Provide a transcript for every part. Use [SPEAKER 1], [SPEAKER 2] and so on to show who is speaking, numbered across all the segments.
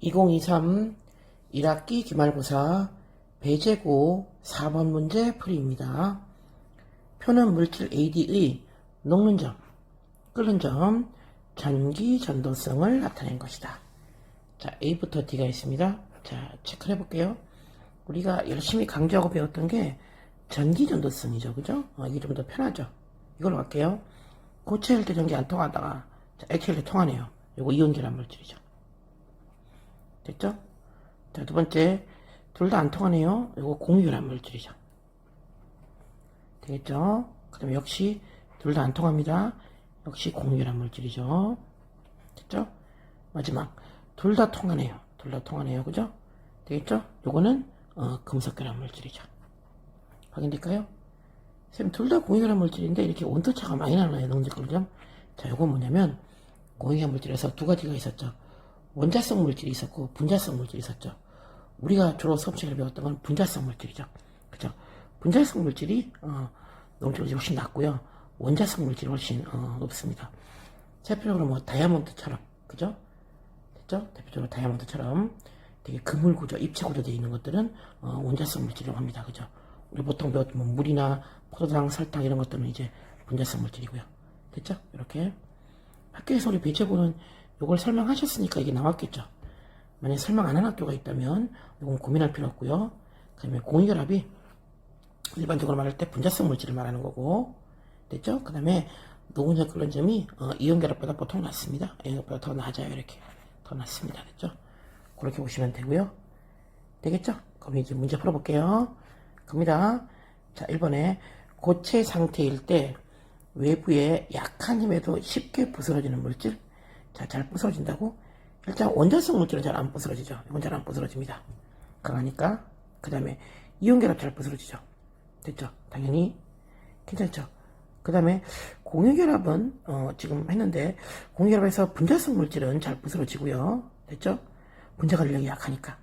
[SPEAKER 1] 2023 1학기 기말고사 배제고 4번 문제 풀이입니다. 표는 물질 AD의 녹는 점, 끓는 점, 전기 전도성을 나타낸 것이다. 자, A부터 D가 있습니다. 자, 체크를 해볼게요. 우리가 열심히 강조하고 배웠던 게 전기 전도성이죠. 그죠? 어, 이게 좀 더 편하죠. 이걸로 갈게요. 고체 혈대 전기 안 통하다가 자, 액체 혈대 통하네요. 요거 이온 결합 물질이죠. 됐죠? 자, 두 번째, 둘 다 안 통하네요. 이거 공유결합 물질이죠. 되겠죠? 그 다음에 역시 둘 다 안 통합니다. 역시 공유결합 물질이죠. 됐죠? 마지막, 둘 다 통하네요. 둘 다 통하네요. 그죠? 되겠죠? 요거는, 어, 금속결합 물질이죠. 확인될까요? 쌤, 둘다 공유결합 물질인데 이렇게 온도차가 많이 나나요? 농지걸점? 자, 요건 뭐냐면, 공유결합 물질에서 두 가지가 있었죠. 원자성 물질이 있었고 분자성 물질이 있었죠. 우리가 주로 시간에 배웠던 건 분자성 물질이죠. 그죠? 분자성 물질이 어, 농도가 훨씬 낮고요. 원자성 물질이 훨씬 어, 높습니다. 대표적으로 뭐 다이아몬드처럼 그죠? 됐죠? 대표적으로 다이아몬드처럼 되게 그물 구조, 입체 구조되어 있는 것들은 어, 원자성 물질이라고 합니다. 그죠? 우리 보통 배웠던 뭐 물이나 포도당, 설탕 이런 것들은 이제 분자성 물질이고요. 됐죠? 이렇게 학교에서 우리 배제고는 이걸 설명하셨으니까 이게 나왔겠죠. 만약 설명 안 한 학교가 있다면 이건 고민할 필요 없고요. 그 다음에 공유결합이 일반적으로 말할 때 분자성 물질을 말하는 거고 됐죠? 그 다음에 노은자 끓는 점이 어, 이온결합보다 보통 낮습니다. 이온결합보다 더 낮아요. 이렇게 더 낮습니다. 됐죠? 그렇게 보시면 되고요. 되겠죠? 그럼 이제 문제 풀어볼게요. 갑니다. 자, 1번에 고체 상태일 때 외부에 약한 힘에도 쉽게 부스러지는 물질 자, 잘 부서진다고? 일단 원자성 물질은 잘 안 부서지죠. 이건 잘 안 부서집니다. 강하니까. 그 다음에 이온결합 잘 부서지죠. 됐죠? 당연히. 괜찮죠? 그 다음에 공유결합은 어, 지금 했는데 공유결합에서 분자성 물질은 잘 부서지고요. 됐죠? 분자 관력이 약하니까.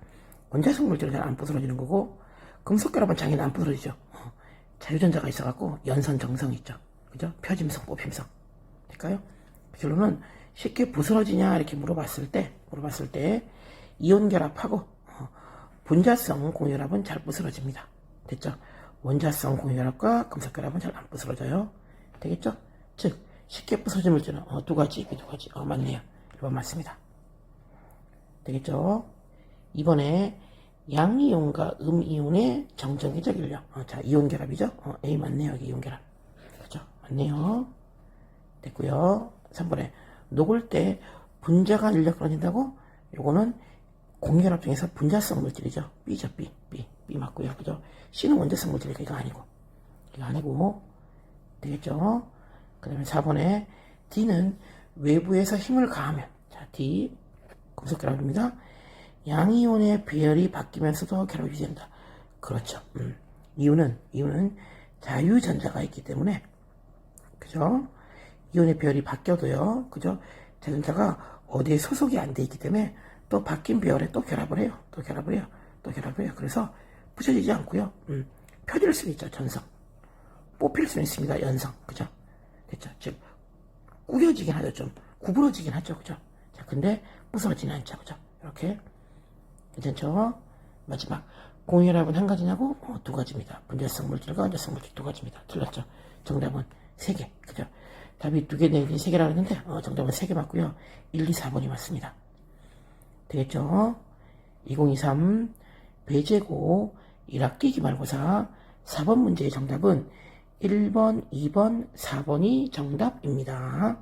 [SPEAKER 1] 원자성 물질은 잘 안 부서지는 거고 금속결합은 당연히 안 부서지죠. 어, 자유전자가 있어갖고 연선 정성이 있죠. 그죠? 표짐성, 뽑힘성. 될까요? 결론은 쉽게 부스러지냐 이렇게 물어봤을 때 물어봤을 때 이온 결합하고 어, 분자성 공유결합은 잘 부스러집니다. 됐죠? 원자성 공유결합과 금속 결합은 잘 안 부스러져요. 되겠죠? 즉 쉽게 부서진 물질은 어, 두 가지, 이두 가지. 어, 맞네요. 1번 맞습니다. 되겠죠? 이번에 양이온과 음이온의 정정기적 인력. 어, 자, 이온 결합이죠? 어, A 맞네요. 여기 이온 결합. 그죠? 맞네요. 됐고요. 3번에 녹을 때 분자가 인력 떨어진다고? 요거는 공결합 중에서 분자성 물질이죠. B죠, B. B. B 맞고요. 그죠? C는 원자성 물질이니까 이거 아니고. 이거 아니고. 되겠죠? 그 다음에 4번에 D는 외부에서 힘을 가하면. 자, D. 금속 결합입니다. 양이온의 배열이 바뀌면서도 결합이 유지된다. 그렇죠. 음. 이유는, 이유는 자유전자가 있기 때문에. 그죠? 이온의 배열이 바뀌어도요, 그죠? 자전자가 어디에 소속이 안 돼 있기 때문에 또 바뀐 배열에 또 결합을 해요. 또 결합을 해요. 또 결합을 해요. 그래서 부셔지지 않고요. 음, 펴질 수는 있죠, 전성. 뽑힐 수는 있습니다, 연성. 그죠? 됐죠? 즉, 꾸겨지긴 하죠, 좀. 구부러지긴 하죠, 그죠? 자, 근데 부서지는 않죠, 그죠? 이렇게. 괜찮죠? 마지막. 공유결합은 한 가지냐고? 어, 두 가지입니다. 분자성 물질과 원자성 물질 두 가지입니다. 틀렸죠? 정답은 세 개. 그죠? 답이 두 개 내지 세 개라 그랬는데, 어, 정답은 세 개 맞고요. 1, 2, 4번이 맞습니다. 되겠죠? 2023 배제고 1학기 기말고사 4번 문제의 정답은 1번, 2번, 4번이 정답입니다.